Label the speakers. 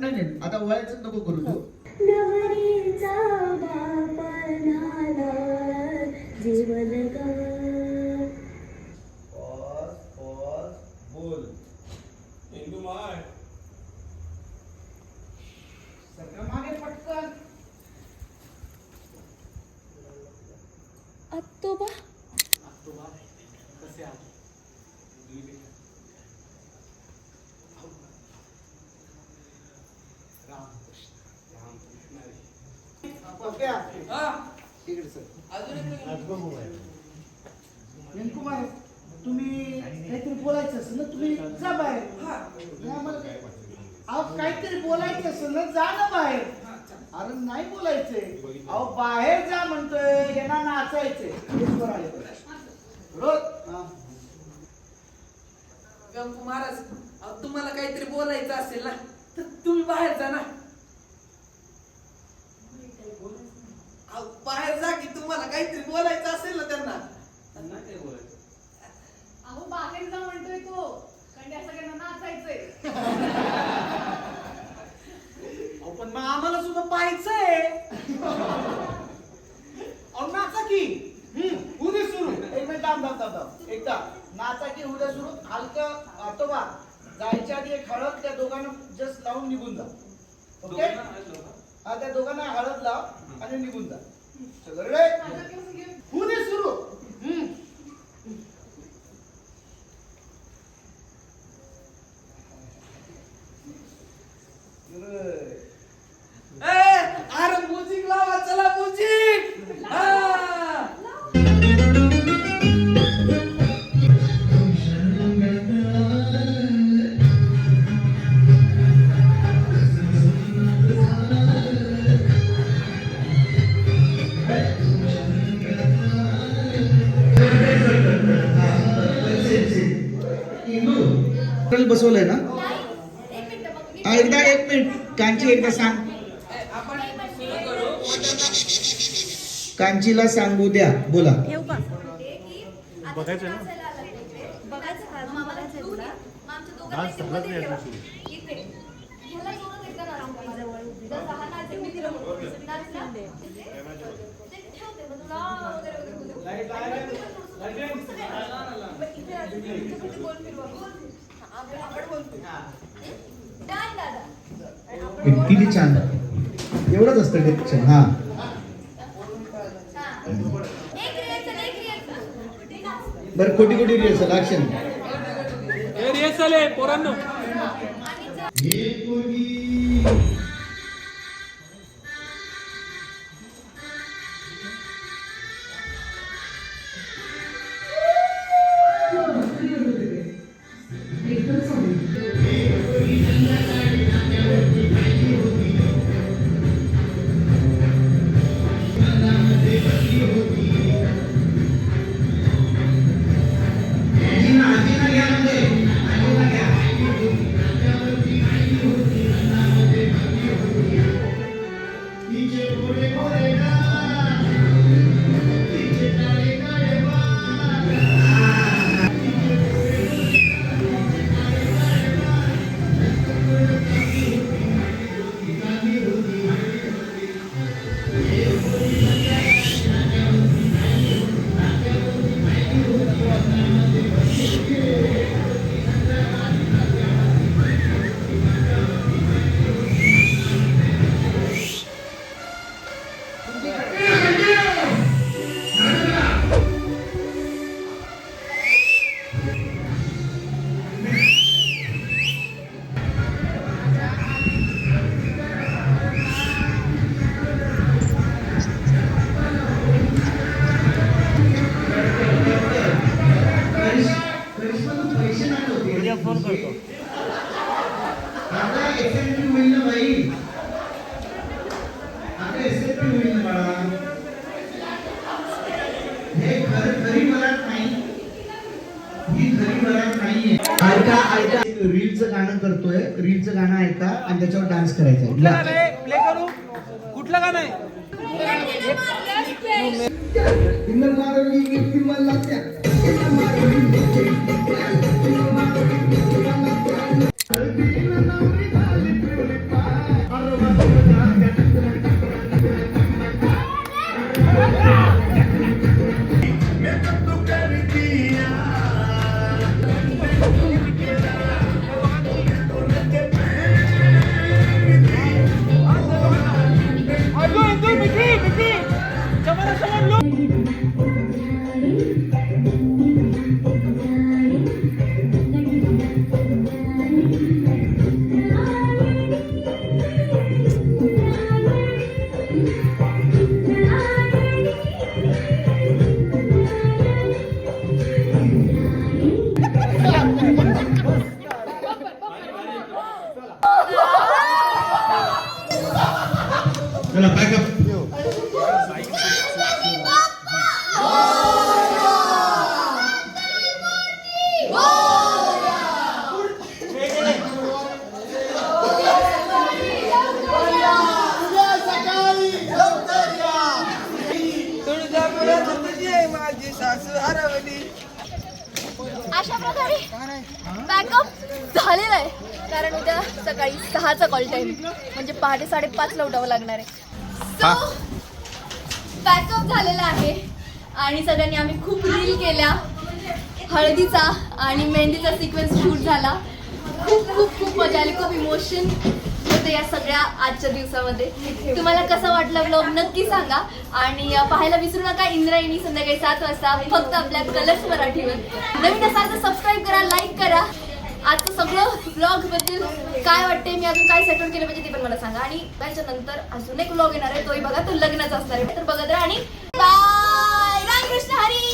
Speaker 1: नाही नाही आता वयाचं नको करू तू.
Speaker 2: जीवन
Speaker 1: बोल.
Speaker 3: हिंदू माय.
Speaker 1: मागे पटकन.
Speaker 2: आत्तोबा
Speaker 3: कसे आहात? हा.
Speaker 1: सर.
Speaker 3: एक
Speaker 1: कुमार तुम्ही काहीतरी बोलायचं असेल ना तुम्ही जा बाहेर.
Speaker 3: हा.
Speaker 1: अहो काहीतरी बोलायचं असेल ना जा ना बाहेर. अरे नाही बोलायचंय. अहो बाहेर जा म्हणतोय यांना नाचायचंय. ईश्वर आले रोज हा.
Speaker 3: व्यंकू महाराज अहो, तुम्हाला काहीतरी बोलायचं असेल ना तर तुम्ही बाहेर जा ना अहो, बाहेर जा की तुम्हाला काहीतरी बोलायचं असेल ना त्यांना
Speaker 4: अहो बाहेर जा म्हणतोय तो. कारण त्या सगळ्यांना नाचायचंय.
Speaker 1: अहो, पण मग आम्हाला सुद्धा पाहायचंय. अहो नाचा की? हम्म, उद्या सुरू. एक मिनिट थांब थांब थांब थांब. एकदा. नाचा की उद्या सुरू? हलकं आतोबा. जायच्या आधी एक हळद त्या दोघांना जस्ट लावून निघून जा. ओके हा त्या दोघांना हळद लाव आणि निघून जा. चलो रे
Speaker 4: माझं केस
Speaker 1: बसवलंय ना? एकदा एक मिनिट. कांची एकदा सांग. कांचीला सांगू द्या. बोला.
Speaker 2: बघायचं? मग आम्हाला तू नाही, मग आमच्या दोघांना इथे मध्ये ठेवा. इथे. ह्याला जोरात एकदा नाचवा. जसं हा नाचेल, मी तिला बोलते. नाचला? इथे. ते ठेवते, मग तुला वगैरे वगैरे बोलू. आणि मग मी तुला थोडंसं- मग इथे नाचू. इथे कुठे गोल फिरवा. गोल फिरवा. हा, आपण- आपण गोल फिरवा. हं? डान दादा. आणि आपण गोल
Speaker 1: किती छान एवढंच असतं डिरेक्शन हा
Speaker 2: हा. एक reaction, एक reaction. ते नाच.
Speaker 1: बरं कोटी कोटी रिहर्सल ऍक्शन
Speaker 3: रिहर्सल आहे पोरांनो
Speaker 1: एक्सेप्ट होईल ना बाई. आता एक्सेप्ट होईल ना बाळा. हे खरं खरी मराठ नाही. ही खरी मराठ नाहीये. ऐका ऐका रीलचं गाणं करतोय. रीलचं गाणं ऐका आणि त्याच्यावर डान्स करायचा
Speaker 3: कुठलं गाणं आहे? प्ले करू? कुठलं गाणं आहे?
Speaker 1: मला त्या.
Speaker 2: अशा प्रकारे बॅकअप झालेला आहे. कारण उद्या सकाळी सहाचा कॉल टाइम म्हणजे पहाटे साडेपाचला उठावं लागणार आहे. सो बॅकअप झालेला आहे. आणि सगळ्यांनी आम्ही खूप रील केल्या. हळदीचा आणि मेहंदीचा सिक्वेन्स शूट झाला. खूप खूप खूप मजा आली. खूप इमोशन होते या सगळ्या आजच्या दिवसामध्ये. तुम्हाला कसं वाटलं ब्लॉग नक्की सांगा. आणि पाहायला विसरू नका इंद्रायणी संध्याकाळी सात वाजता फक्त आपल्या कलर्स मराठीवर. नवीन असाल तर सबस्क्राईब करा लाईक करा. आजचं सगळं ब्लॉगबद्दल काय वाटते मी अजून काय सेटल केलं पाहिजे ते पण मला सांगा. आणि त्याच्यानंतर अजून एक ब्लॉग येणार आहे तोही बघा तो लग्नाचा असणार आहे. तर बघत राहा आणि बाय रामकृष्ण हरी!